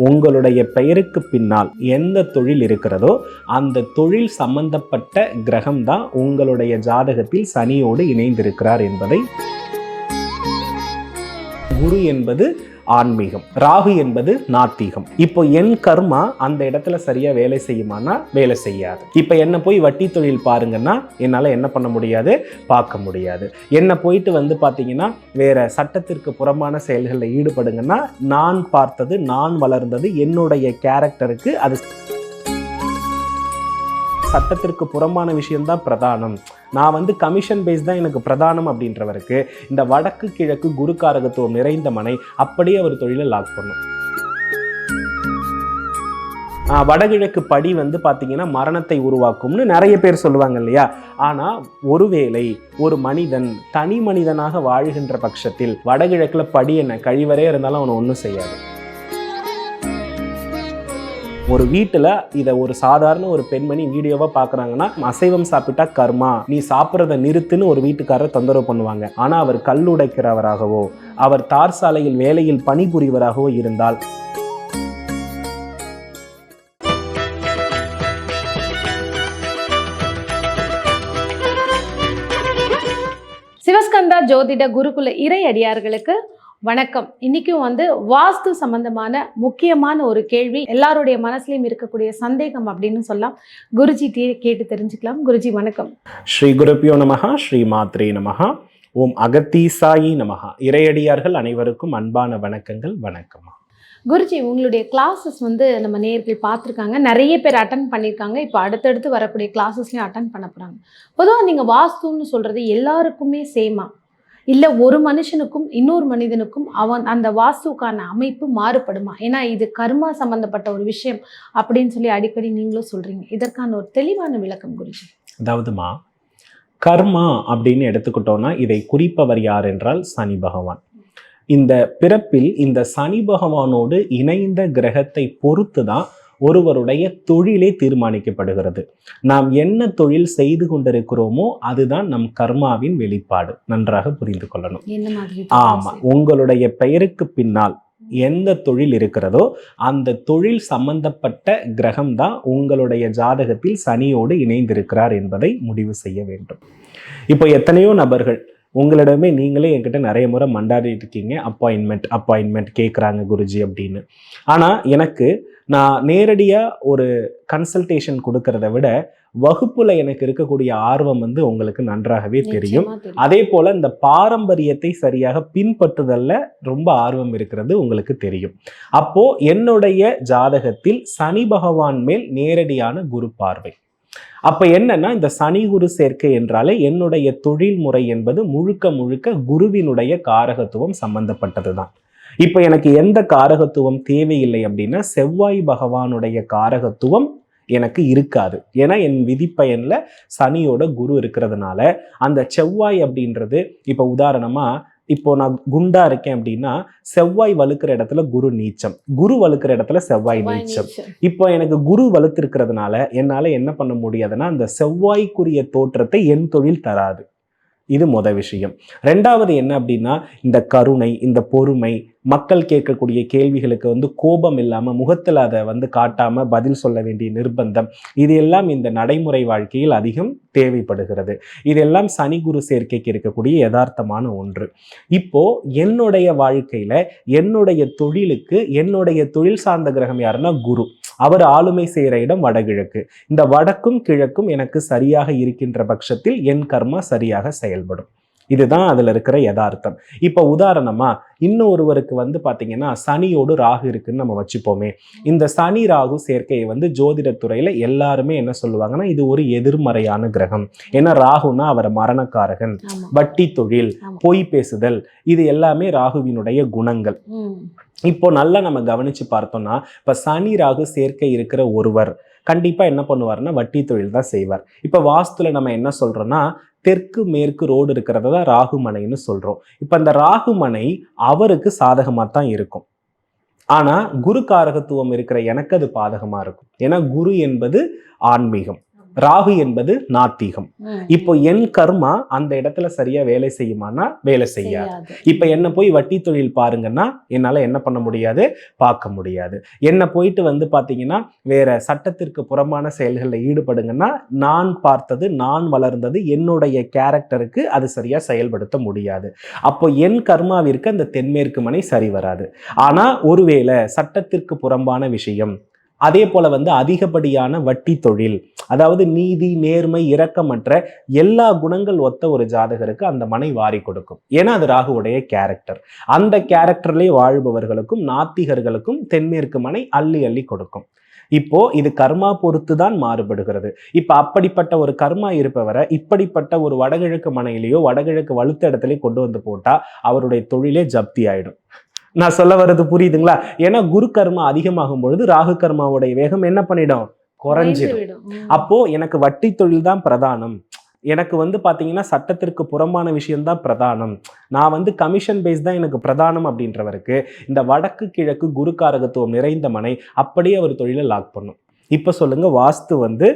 உங்களுடைய பெயருக்கு பின்னால் எந்த தொழில் இருக்கிறதோ அந்த தொழில் சம்பந்தப்பட்ட கிரகம்தான் உங்களுடைய ஜாதகத்தில் சனியோடு இணைந்திருக்கிறார் என்பதை குரு என்பது ஆன்மீகம் ராகு என்பது நாத்திகம். இப்போ என் கர்மா அந்த இடத்துல சரியா வேலை செய்யுமானா வேலை செய்யாது. இப்போ என்ன போய் வட்டி தொழில் பாருங்கன்னா என்னால் என்ன பண்ண முடியாது? பார்க்க முடியாது. என்ன போயிட்டு வந்து பார்த்தீங்கன்னா வேற சட்டத்திற்கு புறமான செயல்களில் ஈடுபடுங்கன்னா நான் பார்த்தது நான் வளர்ந்தது என்னுடைய கேரக்டருக்கு அது சட்டத்திற்கு புறமான விஷயம்தான் பிரதானம். நான் வந்து கமிஷன் பேஸ் தான் எனக்கு பிரதானம் அப்படின்றவருக்கு இந்த வடக்கு கிழக்கு குருக்காரகத்துவம் நிறைந்த மனை அப்படியே அவர் தொழிலை லாக் பண்ணும். ஆஹ் வடகிழக்கு படி வந்து பார்த்திங்கன்னா மரணத்தை உருவாக்கும்னு நிறைய பேர் சொல்லுவாங்க இல்லையா? ஆனால் ஒருவேளை ஒரு மனிதன் தனி மனிதனாக வாழுகின்ற பட்சத்தில் வடகிழக்குல படி என்ன கழிவரே இருந்தாலும் அவனை ஒன்றும் செய்யாது. ஒரு வீட்டில் இதை ஒரு சாதாரண ஒரு பெண்மணி வீடியோவாக பார்க்குறாங்கன்னா அசைவம் சாப்பிட்டா கர்மா நீ சாப்பிட்றத நிறுத்துன்னு ஒரு வீட்டுக்காரர் தொந்தரவு பண்ணுவாங்க. ஆனால் அவர் கல்லுடைக்கிறவராகவோ அவர் தார் சாலையில் வேலையில் பணிபுரிவராகவோ இருந்தால் சிவஸ்கந்தா ஜோதிட குருகுல இறை அடியார்களுக்கு வணக்கம். இன்னைக்கும் வந்து வாஸ்து சம்பந்தமான முக்கியமான ஒரு கேள்வி. எல்லாருடைய மனசுலயும் இருக்கக்கூடிய சந்தேகம் அப்படின்னு சொல்லலாம். குருஜி கேட்டு தெரிஞ்சுக்கலாம். குருஜி வணக்கம். ஸ்ரீ குருப்பியோ நமஹா ஸ்ரீ மாத்ரே நமஹா. ஓம் அகத்தீசாயி நமஹா. இறையடியார்கள் அனைவருக்கும் அன்பான வணக்கங்கள். வணக்கம். குருஜி உங்களுடைய கிளாஸஸ் வந்து நம்ம நேர்கள் பார்த்துருக்காங்க. நிறைய பேர் அட்டன் பண்ணியிருக்காங்க. இப்போ அடுத்தடுத்து வரக்கூடிய கிளாஸஸ்லையும் அட்டன் பண்ண போகிறாங்க பொதுவாக நீங்கள் வாஸ்துன்னு சொல்கிறது எல்லாருக்குமே சேமா இல்லை ஒரு மனுஷனுக்கும் இன்னொரு மனிதனுக்கும் அவன் அந்த வாஸ்துக்கான அமைப்பு மாறுபடுமா? ஏன்னா இது கர்மா சம்பந்தப்பட்ட ஒரு விஷயம் அப்படின்னு சொல்லி அடிக்கடி நீங்களும் சொல்கிறீங்க இதற்கான ஒரு தெளிவான விளக்கம் குறிச்சு. அதாவதுமா கர்மா அப்படின்னு எடுத்துக்கிட்டோம்னா இதை குறிப்பவர் யார் என்றால் சனி பகவான். இந்த பிறப்பில் இந்த சனி பகவானோடு இணைந்த கிரகத்தை பொறுத்து தான் ஒருவருடைய தொழிலே தீர்மானிக்கப்படுகிறது. நாம் என்ன தொழில் செய்து கொண்டிருக்கிறோமோ அதுதான் நம் கர்மாவின் வெளிப்பாடு. நன்றாக புரிந்து கொள்ளணும். ஆமா உங்களுடைய பெயருக்கு பின்னால் எந்த தொழில் இருக்கிறதோ அந்த தொழில் சம்பந்தப்பட்ட கிரகம் தான் உங்களுடைய ஜாதகத்தில் சனியோடு இணைந்திருக்கிறார் என்பதை முடிவு செய்ய வேண்டும். இப்போ எத்தனையோ நபர்கள் உங்களிடமே நீங்களே என்கிட்ட நிறைய முறை மண்டாடிட்டு இருக்கீங்க அப்பாயின்மெண்ட் அப்பாயின்மெண்ட் கேட்குறாங்க குருஜி அப்படின்னு. ஆனால் எனக்கு நான் நேரடியாக ஒரு கன்சல்டேஷன் கொடுக்கறத விட வகுப்புல எனக்கு இருக்கக்கூடிய ஆர்வம் வந்து உங்களுக்கு நன்றாகவே தெரியும். அதே போல இந்த பாரம்பரியத்தை சரியாக பின்பற்றுதல்ல ரொம்ப ஆர்வம் இருக்கிறது உங்களுக்கு தெரியும். அப்போ என்னுடைய ஜாதகத்தில் சனி பகவான் மேல் நேரடியான குரு பார்வை. அப்ப என்னன்னா இந்த சனி குரு சேர்க்கை என்றாலே என்னுடைய தொழில் முறை என்பது முழுக்க முழுக்க குருவினுடைய காரகத்துவம் சம்பந்தப்பட்டதுதான். இப்ப எனக்கு எந்த காரகத்துவம் தேவையில்லை அப்படின்னா செவ்வாய் பகவானுடைய காரகத்துவம் எனக்கு இருக்காது. ஏன்னா என் விதிப்பயன்ல சனியோட குரு இருக்கிறதுனால அந்த செவ்வாய் அப்படின்றது இப்போ உதாரணமா இப்போ நான் குண்டா இருக்கேன் அப்படின்னா செவ்வாய் வலுக்கிற இடத்துல குரு நீச்சம் குரு வலுக்கிற இடத்துல செவ்வாய் நீச்சம். இப்போ எனக்கு குரு வலுத்திருக்கிறதுனால என்னால என்ன பண்ண முடியாதுன்னா அந்த செவ்வாய்க்குரிய தோற்றத்தை என் தொழில் தராது. இது முத விஷயம். ரெண்டாவது என்ன அப்படின்னா இந்த கருணை இந்த பொறுமை மக்கள் கேட்கக்கூடிய கேள்விகளுக்கு வந்து கோபம் இல்லாமல் முகத்தில் அதை வந்து காட்டாமல் பதில் சொல்ல வேண்டிய நிர்பந்தம். இது எல்லாம் இந்த நடைமுறை வாழ்க்கையில் அதிகம் தேவைப்படுகிறது. இதெல்லாம் சனி குரு சேர்க்கைக்கு இருக்கக்கூடிய யதார்த்தமான ஒன்று. இப்போ என்னுடைய வாழ்க்கையில் என்னுடைய தொழிலுக்கு என்னுடைய தொழில் சார்ந்த கிரகம் யாருன்னா குரு. அவர் ஆளுமை செய்கிற இடம் வடகிழக்கு. இந்த வடக்கும் கிழக்கும் எனக்கு சரியாக இருக்கின்ற பட்சத்தில் என் கர்மா சரியாக செயல்படும். இதுதான் அதுல இருக்கிற யதார்த்தம் இப்போ உதாரணமா இன்னொருவருக்கு வந்து பாத்தீங்கன்னா சனியோடு ராகு இருக்குன்னு நம்ம வச்சுப்போமே இந்த சனி ராகு சேர்க்கையை வந்து ஜோதிடத்துறையில எல்லாருமே என்ன சொல்லுவாங்கன்னா இது ஒரு எதிர்மறையான கிரகம் ஏன்னா ராகுனா அவர் மரணக்காரகன். வட்டி தொழில். பொய் பேசுதல் இது எல்லாமே ராகுவினுடைய குணங்கள். இப்போ நல்லா நம்ம கவனிச்சு பார்த்தோம்னா இப்ப சனி ராகு சேர்க்கை இருக்கிற ஒருவர் கண்டிப்பாக என்ன பண்ணுவார்னா வட்டி தொழில் தான் செய்வார். இப்போ வாஸ்துல நம்ம என்ன சொல்கிறோன்னா தெற்கு மேற்கு ரோடு இருக்கிறத தான் ராகுமனைன்னு சொல்கிறோம் இப்போ அந்த ராகுமனை அவருக்கு சாதகமாக தான் இருக்கும். ஆனால் குரு காரகத்துவம் இருக்கிற எனக்கு அது பாதகமாக இருக்கும். ஏன்னா குரு என்பது ஆன்மீகம். ராகு என்பது நாத்திகம். இப்போ என் கர்மா அந்த இடத்துல சரியா வேலை செய்யுமானா வேலை செய்யாது. இப்ப என்ன போய் வட்டி தொழில் பாருங்கன்னா என்னால என்ன பண்ண முடியாது? பார்க்க முடியாது. என்ன போயிட்டு வந்து பாத்தீங்கன்னா வேற சட்டத்திற்கு புறம்பான செயல்களில் ஈடுபடுங்கன்னா நான் பார்த்தது நான் வளர்ந்தது என்னுடைய கேரக்டருக்கு அது சரியா செயல்படுத்த முடியாது. அப்போ என் கர்மாவிற்கு அந்த தென்மேற்கு மனை சரி வராது. ஆனா ஒருவேளை சட்டத்திற்கு புறம்பான விஷயம் அதே போல வந்து அதிகப்படியான வட்டி தொழில் அதாவது நீதி நேர்மை இரக்கமற்ற எல்லா குணங்கள் ஒத்த ஒரு ஜாதகருக்கு அந்த மனை வாரி கொடுக்கும். ஏன்னா அது ராகுவுடைய கேரக்டர் அந்த கேரக்டர்லேயே வாழ்பவர்களுக்கும் நாத்திகர்களுக்கும் தென்மேற்கு மனை அள்ளி அள்ளி கொடுக்கும். இப்போ இது கர்மா பொறுத்து தான் மாறுபடுகிறது. இப்ப அப்படிப்பட்ட ஒரு கர்மா இருப்பவரை இப்படிப்பட்ட ஒரு வடகிழக்கு மனையிலேயோ வடகிழக்கு வலுத்த இடத்துலயோ கொண்டு வந்து போட்டா அவருடைய தொழிலே ஜப்தி ஆயிடும். நான் சொல்ல வர்றது புரியுதுங்களா? ஏன்னா குரு கர்மா அதிகமாகும் பொழுது ராகு கர்மாவுடைய வேகம் என்ன பண்ணிடும்? குறைஞ்சிடும். அப்போ எனக்கு வட்டி தொழில் தான் பிரதானம். எனக்கு வந்து பாத்தீங்கன்னா சட்டத்திற்கு புறம்பான விஷயம்தான் பிரதானம். நான் வந்து கமிஷன் பேஸ் தான் எனக்கு பிரதானம் அப்படின்றவருக்கு இந்த வடக்கு கிழக்கு குருக்காரகத்துவம் நிறைந்த மனை அப்படியே அவர் தொழிலை லாக் பண்ணும். இப்போ சொல்லுங்க வாஸ்து வந்து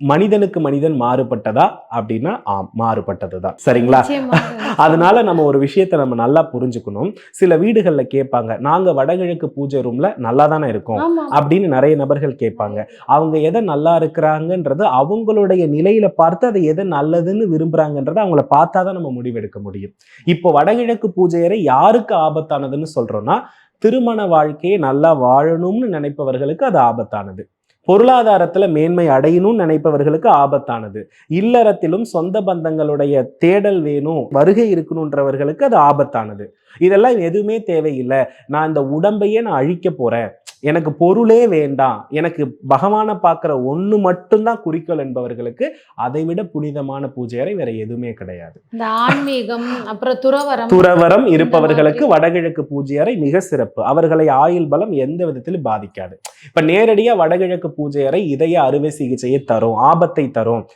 மனிதனுக்கு மனிதன் மாறுபட்டதா அப்படின்னா ஆம் மாறுபட்டது தான் சரிங்களா. அதனால நம்ம ஒரு விஷயத்தை நம்ம நல்லா புரிஞ்சுக்கணும். சில வீடுகள்ல கேட்பாங்க நாங்க வடகிழக்கு பூஜை ரூம்ல நல்லா தானே இருக்கோம் அப்படின்னு நிறைய நபர்கள் கேட்பாங்க. அவங்க எதை நல்லா இருக்கிறாங்கன்றது அவங்களுடைய நிலையில பார்த்து அதை எதை நல்லதுன்னு விரும்புறாங்கன்றதை அவங்கள பார்த்தா தான் நம்ம முடிவெடுக்க முடியும். இப்போ வடகிழக்கு பூஜையறை யாருக்கு ஆபத்தானதுன்னு சொல்றோம்னா திருமண வாழ்க்கையை நல்லா வாழணும்னு நினைப்பவர்களுக்கு அது ஆபத்தானது. பொருளாதாரத்துல மேன்மை அடையணும்னு நினைப்பவர்களுக்கு ஆபத்தானது. இல்லறத்திலும் சொந்த பந்தங்களுடைய தேடல் வேணும் வருகை இருக்கணுன்றவர்களுக்கு அது ஆபத்தானது. இதெல்லாம் எதுவுமே தேவையில்லை. நான் இந்த உடம்பையே நான் அழிக்க போறேன். எனக்கு பொருளே வேண்டாம். எனக்கு பகவானை பார்க்குற ஒன்று மட்டும்தான் குறிக்கோள் என்பவர்களுக்கு அதை விட புனிதமான பூஜையறை வேற எதுவுமே கிடையாது. இந்த ஆன்மீகம் அப்புறம் துறவரம். துறவரம் இருப்பவர்களுக்கு. வடகிழக்கு பூஜையறை மிக சிறப்பு. அவர்களை ஆயுள் பலம் எந்த விதத்திலும் பாதிக்காது. இப்ப நேரடியா வடகிழக்கு பூஜையறை இதய அறுவை சிகிச்சையை தரும் ஆபத்தை தரும்.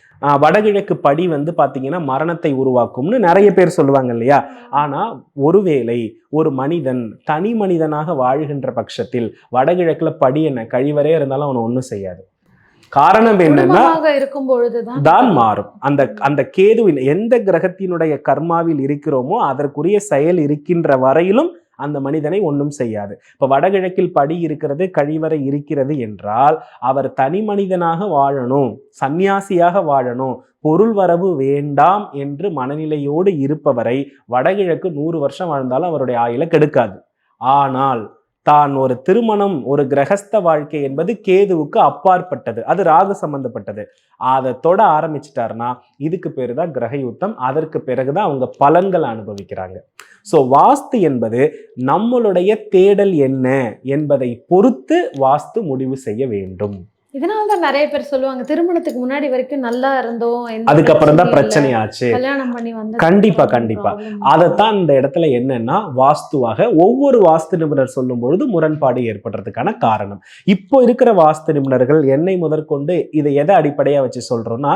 வடகிழக்கு படி வந்து பாத்தீங்கன்னா மரணத்தை உருவாக்கும்னு நிறைய பேர் சொல்லுவாங்க இல்லையா? ஆனா ஒருவேளை ஒரு மனிதன் தனி மனிதனாக வாழ்கின்ற பட்சத்தில் வடகிழக்குல படி என்ன? கழிவறே இருந்தாலும் அவனை ஒண்ணும் செய்யாது. காரணம் என்னன்னா இருக்கும் பொழுதுதான் தான் மாறும். அந்த அந்த கேதுவின் எந்த கிரகத்தினுடைய கர்மாவில் இருக்கிறோமோ அதற்குரிய செயல் இருக்கின்ற வரையிலும் அந்த மனிதனை ஒன்றும் செய்யாது. இப்போ வடகிழக்கில் படி இருக்கிறது கழிவறை இருக்கிறது என்றால் அவர் தனி மனிதனாக வாழணும் சந்நியாசியாக வாழணும் பொருள் வரவு வேண்டாம் என்று மனநிலையோடு இருப்பவரை வடகிழக்கு நூறு வருஷம் வாழ்ந்தாலும் அவருடைய ஆயில கெடுக்காது. ஆனால் தான் ஒரு திருமணம் ஒரு கிரகஸ்த வாழ்க்கை என்பது கேதுவுக்கு அப்பாற்பட்டது. அது ராகு சம்பந்தப்பட்டது. அதை தொட ஆரம்பிச்சிட்டாருன்னா இதுக்கு பேர் தான் கிரக யுத்தம் அதற்கு பிறகுதான் அவங்க பலன்களை அனுபவிக்கிறாங்க. ஸோ வாஸ்து என்பது நம்மளுடைய தேடல் என்ன என்பதை பொறுத்து வாஸ்து முடிவு செய்ய வேண்டும். இதனால தான் நிறைய பேர் சொல்லுவாங்க திருமணத்துக்கு முன்னாடி வரைக்கும் நல்லா இருந்தோம் அதுக்கப்புறம் தான் பிரச்சனை. ஆச்சு கல்யாணம் பண்ணி வந்து கண்டிப்பா, கண்டிப்பா. அதைத்தான் இந்த இடத்துல என்னன்னா வாஸ்துவாக ஒவ்வொரு வாஸ்து நிபுணர் சொல்லும் பொழுது முரண்பாடு ஏற்படுறதுக்கான காரணம். இப்போ இருக்கிற வாஸ்து நிபுணர்கள் என்னை முதற்கொண்டு இதை எதை அடிப்படையா வச்சு சொல்றோம்னா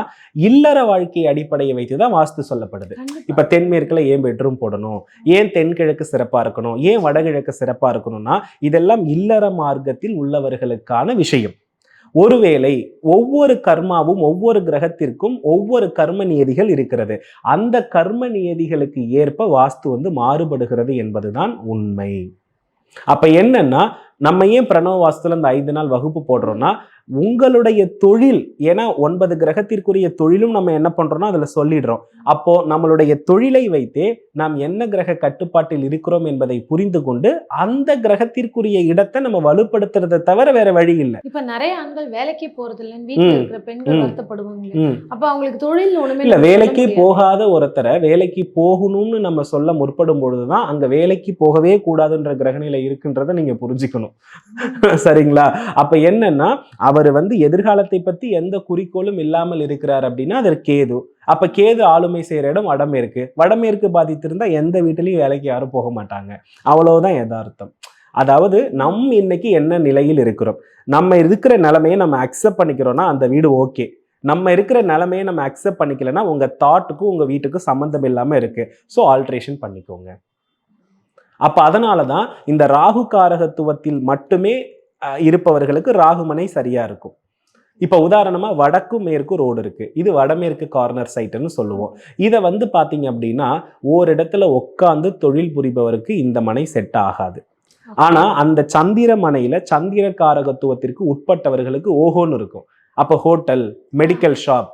இல்லற வாழ்க்கையை அடிப்படையை வைத்து தான் வாஸ்து சொல்லப்படுது. இப்ப தென்மேற்குல ஏன் பெட்ரூம் போடணும்? ஏன் தென்கிழக்கு சிறப்பா இருக்கணும்? ஏன் வடகிழக்கு சிறப்பா இருக்கணும்னா இதெல்லாம் இல்லற மார்க்கத்தில் உள்ளவர்களுக்கான விஷயம். ஒருவேளை ஒவ்வொரு கர்மாவும் ஒவ்வொரு கிரகத்திற்கும் ஒவ்வொரு கர்ம நியதிகள் இருக்கிறது. அந்த கர்ம நியதிகளுக்கு ஏற்ப வாஸ்து வந்து மாறுபடுகிறது என்பதுதான் உண்மை. அப்ப என்னன்னா நம்ம ஏன் பிரணவ வாஸ்துல இந்த ஐந்து நாள் வகுப்பு போடுறோம்னா உங்களுடைய தொழில் ஏன்னா ஒன்பது கிரகத்திற்குரிய தொழிலும் நம்ம என்ன பண்றோம்னா அதுல சொல்லிடுறோம் அப்போ நம்மளுடைய தொழிலை வைத்தே நாம் என்ன கிரக கட்டுப்பாட்டில் இருக்கிறோம் என்பதை புரிந்து கொண்டு அந்த கிரகத்திற்குரிய இடத்தை நம்ம வலுப்படுத்துறதை தவிர வேற வழி இல்லை இப்ப நிறைய ஆண்கள் வேலைக்கே போறது இல்லைன்னு வீட்டுல. இருக்கிற பெண்கள். வருத்தப்படுவாங்க. அப்ப அவங்களுக்கு தொழில் ஒண்ணுமே இல்ல வேலைக்கே. போகாத ஒருத்தரை வேலைக்கு போகணும்னு நம்ம சொல்ல முற்படும் பொழுதுதான் அங்க வேலைக்கு போகவே கூடாதுன்ற கிரகநிலை இருக்குன்றதை நீங்க புரிஞ்சுக்கணும் சரிங்களா? அப்ப என்னன்னா அவர் வந்து எதிர்காலத்தை பத்தி எந்த குறிக்கோளும் இல்லாமல் இருக்கிறார் அப்படின்னா அது கேது. அப்ப கேது ஆளுமை செய்யற இடம் வடமேற்கு. வடமேற்கு பாதித்திருந்தா எந்த வீட்டிலையும் வேலைக்கு யாரும் போக மாட்டாங்க. அவ்வளவுதான் யதார்த்தம். அதாவது நம் இன்னைக்கு என்ன நிலையில் இருக்கிறோம்? நம்ம இருக்கிற நிலைமையை நம்ம அக்செப்ட் பண்ணிக்கிறோம்னா அந்த வீடு ஓகே நம்ம இருக்கிற நிலைமையை நம்ம அக்செப்ட் பண்ணிக்கலன்னா உங்க தாட்டுக்கும் உங்க வீட்டுக்கும் சம்மந்தம் இல்லாமல் இருக்கு. ஸோ ஆல்ட்ரேஷன் பண்ணிக்கோங்க. அப்ப அதனால தான் இந்த ராகு காரகத்துவத்தில் மட்டுமே இருப்பவர்களுக்கு ராகுமனை சரியா இருக்கும். இப்போ உதாரணமா வடக்கும் மேற்கும் ரோடு இருக்கு. இது வடமேற்கு கார்னர் சைட்டுன்னு சொல்லுவோம். இதை வந்து பாத்தீங்க அப்படின்னா ஓரிடத்துல உட்காந்து தொழில் புரிபவருக்கு இந்த மனை செட் ஆகாது. ஆனா அந்த சந்திர மனையில சந்திர காரகத்துவத்திற்கு உட்பட்டவர்களுக்கு ஓஹோன்னு இருக்கும். அப்போ ஹோட்டல் மெடிக்கல் ஷாப்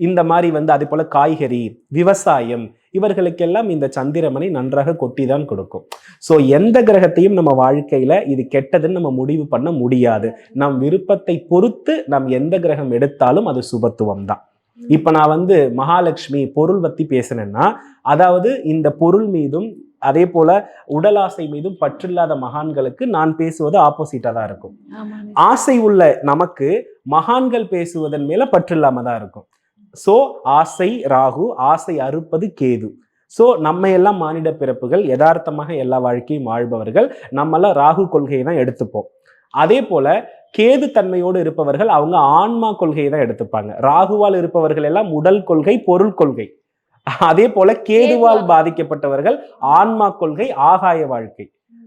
இந்த மாதிரி வந்து அதே போல காய்கறி விவசாயம் இவர்களுக்கெல்லாம் இந்த சந்திரமனை நன்றாக கொட்டி தான் கொடுக்கும். ஸோ எந்த கிரகத்தையும் நம்ம வாழ்க்கையில இது கெட்டதுன்னு நம்ம முடிவு பண்ண முடியாது. நம் விருப்பத்தை பொறுத்து நாம் எந்த கிரகம் எடுத்தாலும் அது சுபத்துவம் தான் இப்ப நான் வந்து மகாலட்சுமி பொருள் பத்தி பேசினேன்னா அதாவது இந்த பொருள் மீதும் அதே போல உடலாசை மீதும் பற்றில்லாத மகான்களுக்கு நான் பேசுவது ஆப்போசிட்டா தான் இருக்கும். ஆசை உள்ள நமக்கு மகான்கள் பேசுவதன் மேல பற்றில்லாம தான் இருக்கும். சோ ஆசை ராகு ஆசை அறுப்பது கேது. சோ நம்ம எல்லாம் மானிட பிறப்புகள் யதார்த்தமாக எல்லா வாழ்க்கையும் வாழ்பவர்கள் நம்மெல்லாம் ராகு கொள்கையை தான் எடுத்துப்போம். அதே போல கேது தன்மையோடு இருப்பவர்கள் அவங்க ஆன்மா கொள்கையை தான் எடுத்துப்பாங்க. ராகுவால் இருப்பவர்கள் எல்லாம் உடல் கொள்கை பொருள் கொள்கை. அதே போல கேதுவால் பாதிக்கப்பட்டவர்கள் ஆன்மா கொள்கை ஆகாய வாழ்க்கை.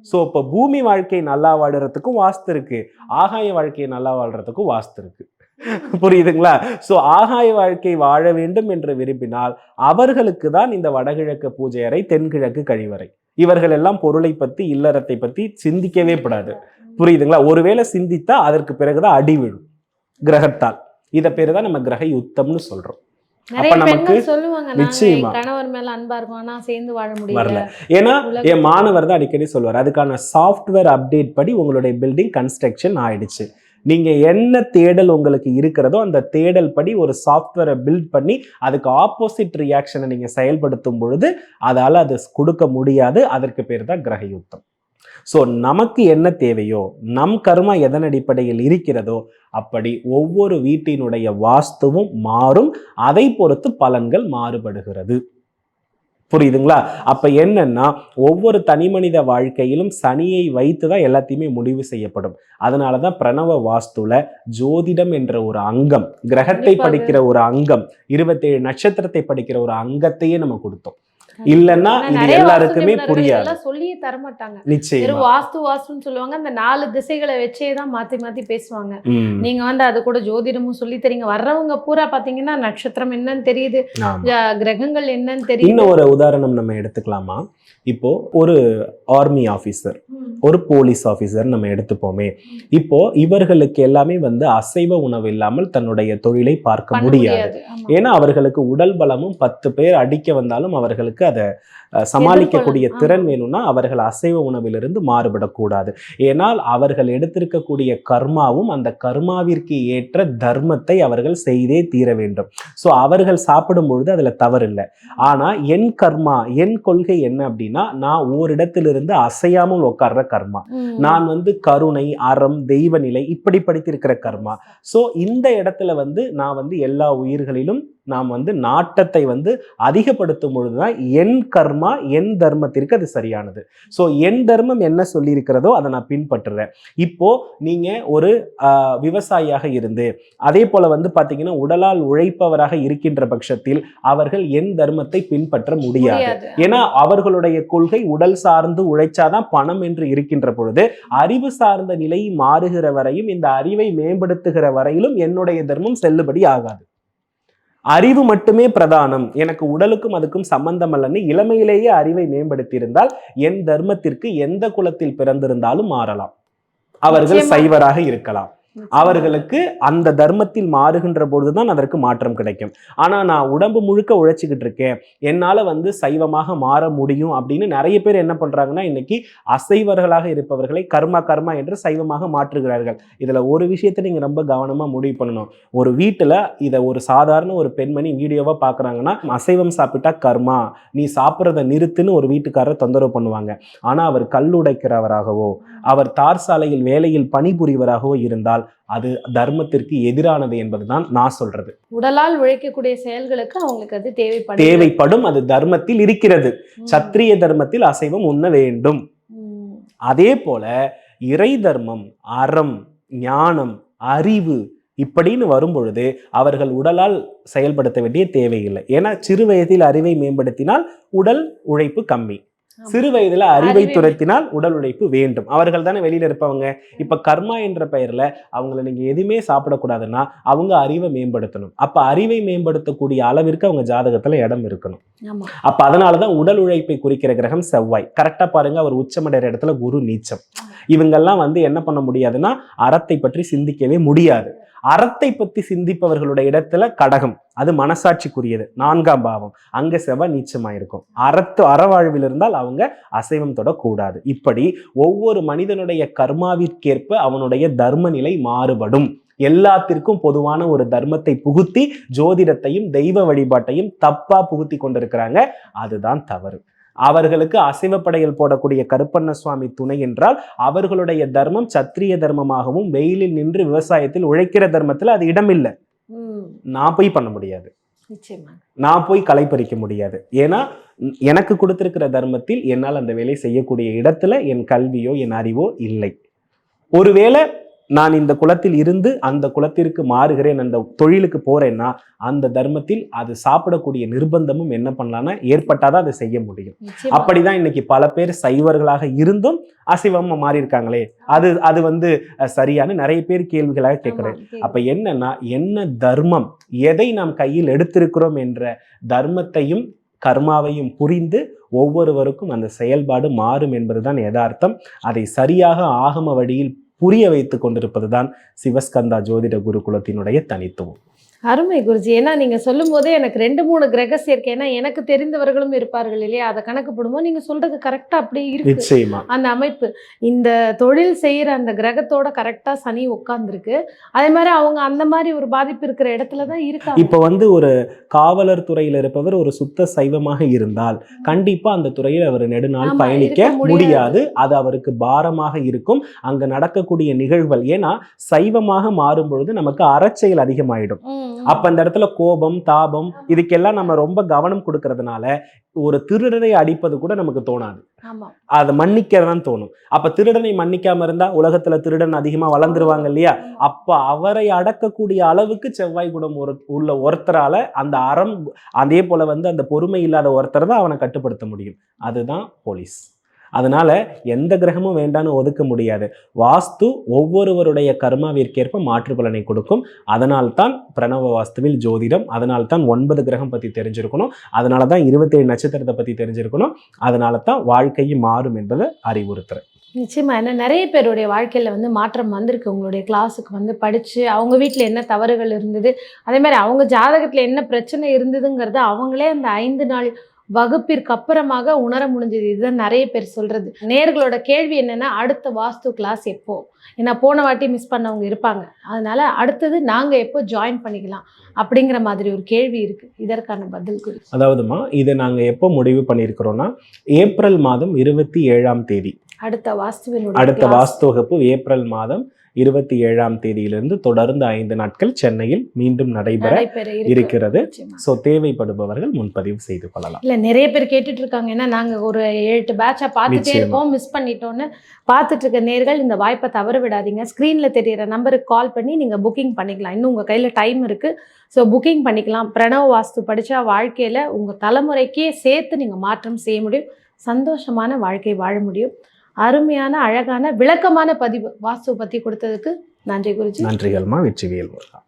சோ இப்போ பூமி வாழ்க்கை நல்லா வாழுறதுக்கும் வாஸ்து இருக்கு. ஆகாய வாழ்க்கையை நல்லா வாழ்றதுக்கும் வாஸ்து இருக்கு. புரியுதுங்களா? சோ ஆகாய வாழ்க்கை வாழ வேண்டும் என்று விரும்பினால் அவர்களுக்கு தான் இந்த வடகிழக்கு பூஜை அறை தென்கிழக்கு கழிவறை. இவர்கள் எல்லாம் பொருளை பத்தி இல்லறத்தை பத்தி சிந்திக்கவே கூடாது. புரியுதுங்களா? ஒருவேளை சிந்தித்தா அதற்கு பிறகுதான் அடி விழும் கிரகத்தால். இத பேரு தான் நம்ம கிரக யுத்தம்னு சொல்றோம். ஏன்னா என் மாணவர் தான் அடிக்கடி சொல்வார் அதுக்கான சாஃப்ட்வேர் அப்டேட் படி உங்களுடைய பில்டிங் கன்ஸ்ட்ரக்ஷன் ஆயிடுச்சு. நீங்க என்ன தேடல் உங்களுக்கு இருக்கிறதோ அந்த தேடல் படி ஒரு சாஃப்ட்வேரை பில்ட் பண்ணி அதுக்கு ஆப்போசிட் ரியாக்ஷனை நீங்க செயல்படுத்தும் பொழுது அதால அது கொடுக்க முடியாது. அதற்கு பேர் தான் கிரக யுத்தம் ஸோ நமக்கு என்ன தேவையோ நம் கர்மா எதன் அடிப்படையில் இருக்கிறதோ அப்படி ஒவ்வொரு வீட்டினுடைய வாஸ்துவும் மாறும். அதை பொறுத்து பலன்கள் மாறுபடுகிறது. புரியுதுங்களா? அப்ப என்னன்னா ஒவ்வொரு தனி மனித வாழ்க்கையிலும் சனியை வைத்து தான் எல்லாத்தையுமே முடிவு செய்யப்படும். அதனால தான் பிரணவ வாஸ்துல ஜோதிடம் என்ற ஒரு அங்கம் கிரகத்தை. படிக்கிற ஒரு அங்கம் இருபத்தேழு நட்சத்திரத்தை படிக்கிற ஒரு அங்கத்தையே நம்ம கொடுத்தோம். இல்லைன்னா இது எல்லாருக்குமே புரியாது. சொல்லியே தர மாட்டாங்க நிச்சயமா வாஸ்து வாஸ்துன்னு சொல்லுவாங்க. அந்த நாலு திசைகளை வச்சே தான் மாத்தி மாத்தி பேசுவாங்க. நீங்க வந்து அது கூட ஜோதிடமும் சொல்லி தரீங்க. வர்றவங்க பூரா பாத்தீங்கன்னா நட்சத்திரம் என்னன்னு தெரியுது. கிரகங்கள் என்னன்னு தெரியுது. இன்னும் ஒரு உதாரணம் நம்ம எடுத்துக்கலாமா? இப்போ ஒரு ஆர்மி ஆபீசர் ம். ஒரு போலீஸ் ஆபீசர் நம்ம எடுத்துப்போமே இப்போ இவர்களுக்கு எல்லாமே வந்து அசைவ உணவு இல்லாமல் தன்னுடைய தொழிலை பார்க்க முடியாது. ஏன்னா அவர்களுக்கு உடல் பலமும் பத்து பேர் அடிக்க வந்தாலும் அவர்களுக்கு அதை சமாளிக்கக்கூடிய திறன் வேணும்னா அவர்கள் அசைவ உணவிலிருந்து மாறுபடக்கூடாது. ஏனால் அவர்கள் எடுத்திருக்கக்கூடிய கர்மாவும் அந்த கர்மாவிற்கு ஏற்ற தர்மத்தை அவர்கள் செய்தே தீர வேண்டும். ஸோ அவர்கள் சாப்பிடும் பொழுது அதுல தவறு இல்லை ஆனா என் கர்மா என் கொள்கை என்ன அப்படின்னா நான் ஓரிடத்திலிருந்து அசையாமல் உட்கார்ற கர்மா. நான் வந்து கருணை அறம் தெய்வ நிலை இப்படி படித்திருக்கிற கர்மா. ஸோ இந்த இடத்துல வந்து நான் வந்து எல்லா உயிர்களிலும் நாம் வந்து நாட்டத்தை வந்து அதிகப்படுத்தும் பொழுதுதான் என் கர்மா என் தர்மத்திற்கு அது சரியானது. ஸோ என் தர்மம் என்ன சொல்லியிருக்கிறதோ அதை நான் பின்பற்றுறேன். இப்போ நீங்க ஒரு விவசாயியாக இருந்து அதே போல வந்து பாத்தீங்கன்னா உடலால் உழைப்பவராக இருக்கின்ற பட்சத்தில் அவர்கள் என் தர்மத்தை பின்பற்ற முடியாது. ஏன்னா அவர்களுடைய கொள்கை உடல் சார்ந்து உழைச்சாதான் பணம் என்று இருக்கின்ற பொழுது அறிவு சார்ந்த நிலை மாறுகிற வரையும் இந்த அறிவை மேம்படுத்துகிற வரையிலும் என்னுடைய தர்மம் செல்லுபடி ஆகாது. அறிவு மட்டுமே பிரதானம் எனக்கு உடலுக்கும் அதுக்கும் சம்பந்தம் அல்லன்னு இளமையிலேயே அறிவை மேம்படுத்தி இருந்தால் என் தர்மத்திற்கு எந்த குலத்தில் பிறந்திருந்தாலும் மாறலாம் அவர்கள். சைவராக இருக்கலாம். அவர்களுக்கு அந்த தர்மத்தில் மாறுகின்ற பொழுதுதான் அதற்கு மாற்றம் கிடைக்கும். ஆனா நான் உடம்பு முழுக்க உழைச்சிக்கிட்டு இருக்கேன். என்னால வந்து சைவமாக மாற முடியும் அப்படின்னு நிறைய பேர் என்ன பண்றாங்கன்னா இன்னைக்கு அசைவர்களாக இருப்பவர்களை கர்மா கர்மா என்று சைவமாக மாற்றுகிறார்கள். இதுல ஒரு விஷயத்தை நீங்க ரொம்ப கவனமா முடிவு பண்ணணும். ஒரு வீட்டுல இத ஒரு சாதாரண ஒரு பெண்மணி வீடியோவா பாக்குறாங்கன்னா அசைவம் சாப்பிட்டா கர்மா நீ சாப்பிட்றத நிறுத்துன்னு ஒரு வீட்டுக்காரர் தொந்தரவு பண்ணுவாங்க. ஆனா அவர் கல்லுடைக்கிறவராகவோ அவர் தார் சாலையில் வேலையில் பணிபுரிவராகவோ இருந்தால் அது தர்மத்திற்கு எதிரானது என்பதுதான் நான் சொல்றது. உடலால் உழைக்கக்கூடிய செயல்களுக்கு அவங்களுக்கு அது தேவைப்படும் தேவைப்படும் அது தர்மத்தில் இருக்கிறது. சத்திரிய தர்மத்தில் அசைவம் உண்ண வேண்டும். அதே போல இறை தர்மம் அறம் ஞானம் அறிவு இப்படின்னு வரும் பொழுது அவர்கள் உடலால் செயல்படுத்த வேண்டிய தேவையில்லை. ஏன்னா சிறு வயதில் அறிவை மேம்படுத்தினால் உடல் உழைப்பு கம்மி. சிறு வயதுல அறிவை துரத்தினால் உடல் உழைப்பு வேண்டும். அவர்கள் தானே வெளியில இருப்பவங்க. இப்ப கர்மா என்ற பெயர்ல அவங்கள நீங்க எதுவுமே சாப்பிடக்கூடாதுன்னா அவங்க அறிவை மேம்படுத்தணும். அப்ப அறிவை மேம்படுத்தக்கூடிய அளவிற்கு அவங்க ஜாதகத்துல இடம் இருக்கணும். அப்ப அதனாலதான் உடல் உழைப்பை குறிக்கிற கிரகம் செவ்வாய். கரெக்டா பாருங்க அவர் உச்சமடைகிற இடத்துல குரு நீச்சம். இவங்கெல்லாம் வந்து என்ன பண்ண முடியாதுன்னா அறத்தை பற்றி சிந்திக்கவே முடியாது. அறத்தை பத்தி சிந்திப்பவர்களுடைய இடத்துல கடகம் அது மனசாட்சிக்குரியது. நான்காம் பாவம். அங்க செவ்வாய் நீச்சமாயிருக்கும். அறத்து அறவாழ்வில் இருந்தால் அவங்க அசைவம் தொடக்கூடாது. இப்படி ஒவ்வொரு மனிதனுடைய கர்மாவிற்கேற்ப அவனுடைய தர்ம நிலை மாறுபடும். எல்லாத்திற்கும் பொதுவான ஒரு தர்மத்தை புகுத்தி ஜோதிடத்தையும் தெய்வ வழிபாட்டையும் தப்பா புகுத்தி கொண்டிருக்கிறாங்க. அதுதான் தவறு. அவர்களுக்கு அசைவ படையல் போடக்கூடிய கருப்பண்ண சுவாமி துணை என்றால் அவர்களுடைய தர்மம் சத்திரிய தர்மமாகவும் வெயிலில் நின்று விவசாயத்தில் உழைக்கிற தர்மத்துல அது இடமில்லை. நான் போய் பண்ண முடியாது. நிச்சயமா நான் போய் களை பறிக்க முடியாது. ஏன்னா எனக்கு கொடுத்திருக்கிற தர்மத்தில் என்னால் அந்த வேலை செய்யக்கூடிய இடத்துல என் கல்வியோ என் அறிவோ இல்லை. ஒருவேளை நான் இந்த குலத்தில் இருந்து அந்த குலத்திற்கு மாறுகிறேன் அந்த தொழிலுக்கு போறேன்னா அந்த தர்மத்தில் அது சாப்பிடக்கூடிய நிர்பந்தமும் என்ன பண்ணலாம்னா ஏற்பட்டாதான் அதை செய்ய முடியும். அப்படிதான் இன்னைக்கு பல பேர் சைவர்களாக இருந்தும் அசைவமா மாறி இருக்காங்களே அது அது வந்து சரியான நிறைய பேர் கேள்விகளாக கேட்கிறேன். அப்ப என்னன்னா என்ன தர்மம் எதை நாம் கையில் எடுத்திருக்கிறோம் என்ற தர்மத்தையும் கர்மாவையும் புரிந்து ஒவ்வொருவருக்கும் அந்த செயல்பாடு மாறும் என்பதுதான் யதார்த்தம். அதை சரியாக ஆகம வழியில் புரிய வைத்துக் கொண்டிருப்பதுதான் சிவஸ்கந்தா ஜோதிட குருகுலத்தினுடைய தனித்துவம். அருமை குருஜி. ஏன்னா நீங்க சொல்லும் போதே எனக்கு ரெண்டு மூணு கிரக சேர்க்கை. ஏன்னா எனக்கு தெரிந்தவர்களும் இருப்பார்கள் இல்லையா? அதை கணக்கு போடும்போது நீங்க சொல்றது கரெக்டா அப்படியே இருக்கு. நிச்சயமா. அந்த அமைப்பு. இந்த தொழில் செய்யற அந்த கிரகத்தோட கரெக்டா சனி உட்கார்ந்துருக்கு. அதே மாதிரி அவங்க அந்த மாதிரி ஒரு பாதிப்பு இருக்கிற இடத்துல தான் இருக்காங்க. இப்ப வந்து ஒரு காவலர் துறையில இருப்பவர் ஒரு சுத்த சைவமாக இருந்தால் கண்டிப்பா அந்த துறையில் அவர் நெடுநாள் பயணிக்க முடியாது. அது அவருக்கு பாரமாக இருக்கும். அங்க நடக்கக்கூடிய நிகழ்வுகள். ஏன்னா சைவமாக மாறும் பொழுது நமக்கு அறச்செயல் அதிகமாயிடும். அப்ப அந்த இடத்துல கோபம் தாபம் இதுக்கெல்லாம் நம்ம ரொம்ப கவனம் கொடுக்கறதுனால ஒரு திருடனை அடிப்பது கூட நமக்கு தோணாது. அதை மன்னிக்கதான் தோணும். அப்ப திருடனை மன்னிக்காம இருந்தா உலகத்துல திருடன் அதிகமா வளர்ந்துருவாங்க இல்லையா? அப்ப அவரை அடக்கக்கூடிய அளவுக்கு செவ்வாய் குணம் ஒரு உள்ள ஒருத்தரால அந்த அறம் அதே போல வந்து அந்த பொறுமை இல்லாத ஒருத்தர் தான் அவனை கட்டுப்படுத்த முடியும். அதுதான் போலீஸ். அதனால எந்த கிரகமும் வேண்டான்னு ஒதுக்க முடியாது. வாஸ்து ஒவ்வொருவருடைய கர்மாவிற்கேற்ப மாற்று பலனை கொடுக்கும். அதனால்தான் பிரணவ வாஸ்துவில் ஜோதிடம் அதனால்தான் ஒன்பது கிரகம் பத்தி தெரிஞ்சிருக்கணும் அதனால தான் இருபத்தேழு நட்சத்திரத்தை பத்தி தெரிஞ்சிருக்கணும் அதனால தான் வாழ்க்கையும் மாறும் என்பதை அறிவுறுத்துறேன். நிச்சயமா ஏன்னா நிறைய பேருடைய வாழ்க்கையில வந்து மாற்றம் வந்திருக்கு. உங்களுடைய கிளாஸுக்கு வந்து படிச்சு அவங்க வீட்டில் என்ன தவறுகள் இருந்தது அதே மாதிரி அவங்க ஜாதகத்தில் என்ன பிரச்சனை இருந்ததுங்கிறத அவங்களே அந்த ஐந்து நாள் வகுப்பிற்கு அப்புறமாக உணர முடிஞ்சது. இதுதான் நிறைய பேர் சொல்றது. நேர்களோட கேள்வி என்னன்னா அடுத்த வாஸ்து கிளாஸ் எப்போ? ஏன்னா போன வாட்டி மிஸ் பண்ணவங்க இருப்பாங்க. அதனால அடுத்தது நாங்க எப்போ ஜாயின் பண்ணிக்கலாம் அப்படிங்கிற மாதிரி ஒரு கேள்வி இருக்கு. இதற்கான பதில் குறி அதாவதுமா இதை நாங்க எப்போ முடிவு பண்ணியிருக்கிறோம்னா ஏப்ரல் மாதம் இருபத்தி ஏழாம் தேதி. அடுத்த வாஸ்துவினுடைய அடுத்த. வாஸ்து வகுப்பு ஏப்ரல் மாதம் இருபத்தி ஏழாம் தேதியிலிருந்து தொடர்ந்து ஐந்து நாட்கள் சென்னையில் மீண்டும் நடைபெற நடைபெற இருக்கு. இருக்கிறது. ஸோ தேவைப்படுபவர்கள் முன்பதிவு செய்து கொள்ளலாம். இல்ல நிறைய பேர் கேட்டுட்டு இருக்காங்க ஏன்னா நாங்க ஒரு எட்டு பேட்சா பார்த்துட்டே. இருக்கோம். மிஸ் பண்ணிட்டோம்னு பார்த்துட்டு இருக்க நேர்கள் இந்த வாய்ப்பை தவற விடாதீங்க. ஸ்க்ரீன்ல தெரியற நம்பருக்கு கால் பண்ணி நீங்க புக்கிங் பண்ணிக்கலாம். இன்னும் உங்க கையில டைம் இருக்கு. ஸோ புக்கிங் பண்ணிக்கலாம். பிரணவ வாஸ்து படிச்சா வாழ்க்கையில உங்க தலைமுறைக்கே சேர்த்து நீங்க மாற்றம் செய்ய முடியும். சந்தோஷமான வாழ்க்கை வாழ முடியும். அருமையான அழகான விளக்கமான பதிவு வாஸ்து பற்றி கொடுத்ததுக்கு நன்றி குருஜி. நன்றிகள்மா வெற்றிவேல் முருகா